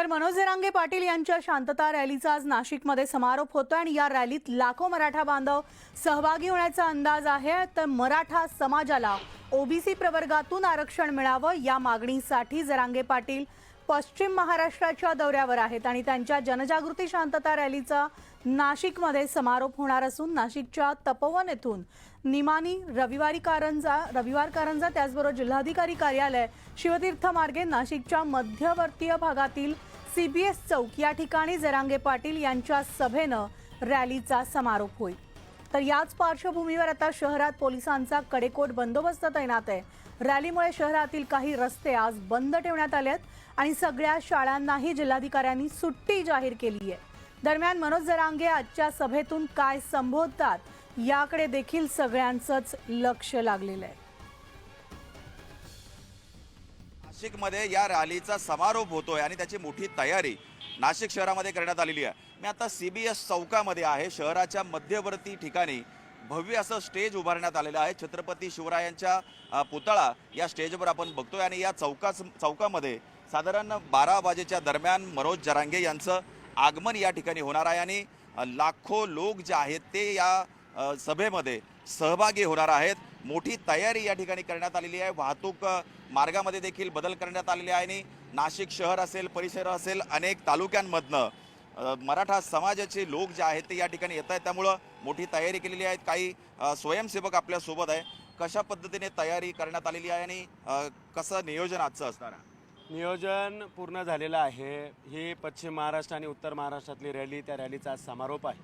तर मनोज जरांगे पाटील यांच्या शांतता रॅलीचा आज नाशिकमध्ये समारोप होतो आणि या रॅलीत लाखो मराठा बांधव सहभागी होण्याचा अंदाज आहे. तर मराठा समाजाला ओबीसी प्रवर्गातून आरक्षण मिळावं या मागणीसाठी जरांगे पाटील पश्चिम महाराष्ट्राच्या दौऱ्यावर आहेत आणि त्यांच्या जनजागृती शांतता रॅलीचा नाशिकमध्ये समारोप होणार असून नाशिकच्या तपोवन येथून निमानी रविवारी कारंजा रविवार कारंजा त्याचबरोबर जिल्हाधिकारी कार्यालय शिवतीर्थ मार्गे नाशिकच्या मध्यवर्तीय भागातील सीबीएस चौक या ठिकाणी जरांगे पाटील यांच्या सभेनं रॅलीचा समारोप होईल. तर याच पार्श्वभूमीवर आता शहरात पोलिसांचा कडेकोट बंदोबस्त तैनात आहे. रॅलीमुळे शहरातील काही रस्ते आज बंद ठेवण्यात आले आहेत आणि सगळ्या शाळांनाही जिल्हाधिकाऱ्यांनी सुट्टी जाहीर केली आहे. दरम्यान मनोज जरांगे आजच्या सभेतून काय संबोधतात याकडे देखील सगळ्यांचंच लक्ष लागलेलं आहे. नाशिकमध्ये या रॅलीचा समारोप होतो आहे आणि त्याची मोठी तयारी नाशिक शहरामध्ये करण्यात आलेली आहे. मी आता सी बी एस चौकामध्ये आहे. शहराच्या मध्यवर्ती ठिकाणी भव्य असं स्टेज उभारण्यात आलेलं आहे. छत्रपती शिवरायांच्या पुतळा या स्टेजवर आपण बघतोय आणि या चौका चौकामध्ये साधारण बारा वाजेच्या दरम्यान मनोज जरांगे यांचं आगमन या ठिकाणी होणार आहे आणि लाखो लोक जे आहेत ते या सभेमध्ये सहभागी होणार आहेत. मोठी तयारी या ठिकाणी करण्यात आलेली आहे. वाहतूक मार्गामध्ये देखील बदल करण्यात आलेले आहे आणि नाशिक शहर असेल परिसर असेल अनेक तालुक्यांमधनं मराठा समाजाचे लोक जे आहेत ते या ठिकाणी येत आहेत. त्यामुळं मोठी तयारी केलेली आहे. काही स्वयंसेवक आपल्यासोबत आहे. कशा पद्धतीने तयारी करण्यात आलेली आहे आणि कसं नियोजन आजचं असणार आहे? नियोजन पूर्ण झालेलं आहे. ही पश्चिम महाराष्ट्र आणि उत्तर महाराष्ट्रातली रॅली त्या रॅलीचा आज समारोप आहे.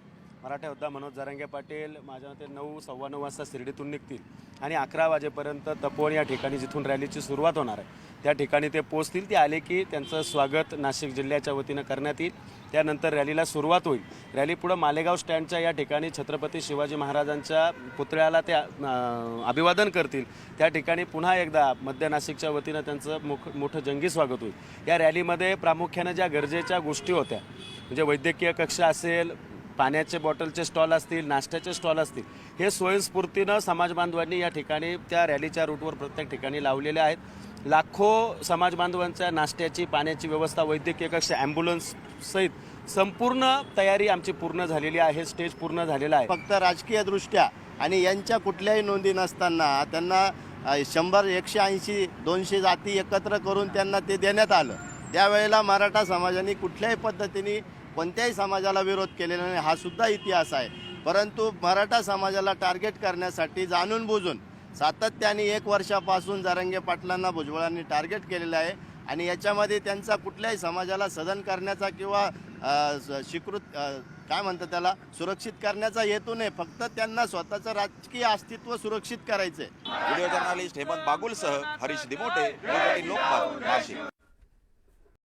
मराठा योद्धा मनोज जरांगे पाटील माझ्या मते नऊ सव्वा नऊ वाजता शिर्डीतून निघतील. आणि अकरा वाजेपर्यंत तपोवन या ठिकाणी जिथून रॅलीची सुरुवात होणार आहे. त्या ठिकाणी ते पोचतील ते आले की त्यांचं स्वागत नाशिक जिल्ह्याच्या वतीनं करण्यात येईल. त्यानंतर रॅलीला सुरुवात होईल. रॅली पुढं मालेगाव स्टँडच्या या ठिकाणी छत्रपती शिवाजी महाराजांच्या पुतळ्याला ते अभिवादन करतील. त्या ठिकाणी पुन्हा एकदा मध्य नाशिकच्या वतीनं त्यांचं मुख मोठं जंगी स्वागत होईल. या रॅलीमध्ये प्रामुख्यानं ज्या गरजेच्या गोष्टी होत्या म्हणजे वैद्यकीय कक्ष असेल पाण्याचे बॉटलचे स्टॉल असतील नाश्त्याचे स्टॉल असतील हे स्वयंस्फूर्तीनं समाज बांधवांनी या ठिकाणी त्या रॅलीच्या रूटवर प्रत्येक ठिकाणी लावलेले आहेत. लाखो समाज बांधवांच्या नाश्त्याची पाण्याची व्यवस्था वैद्यकीय कक्ष ॲम्ब्युलन्स सहित संपूर्ण तयारी आमची पूर्ण झालेली आहे स्टेज पूर्ण झालेला आहे. फक्त राजकीय दृष्ट्या आणि यांच्या कुठल्याही नोंदी नसताना त्यांना शंभर एकशे ऐंशी दोनशे जाती एकत्र करून त्यांना ते देण्यात आलं. त्यावेळेला मराठा समाजाने कुठल्याही पद्धतीने कोणत्याही समाजाला विरोध केलेला नाही हा सुद्धा इतिहास आहे. परंतु मराठा समाजाला टार्गेट करण्यासाठी जाणून बुजून सातत्याने एक वर्षापासून जारंगे पाटलांना भुजबळांनी टार्गेट केलेलं आहे आणि याच्यामध्ये त्यांचा कुठल्याही समाजाला सदन करण्याचा किंवा स्वीकृत काय म्हणतात त्याला सुरक्षित करण्याचा हेतू नाही. फक्त त्यांना स्वतःचं राजकीय अस्तित्व सुरक्षित करायचं आहे व्हिडिओ जर्नालिस्ट हेमंत बागुलसह हरीश दिमोटे लोकमत नाशिक.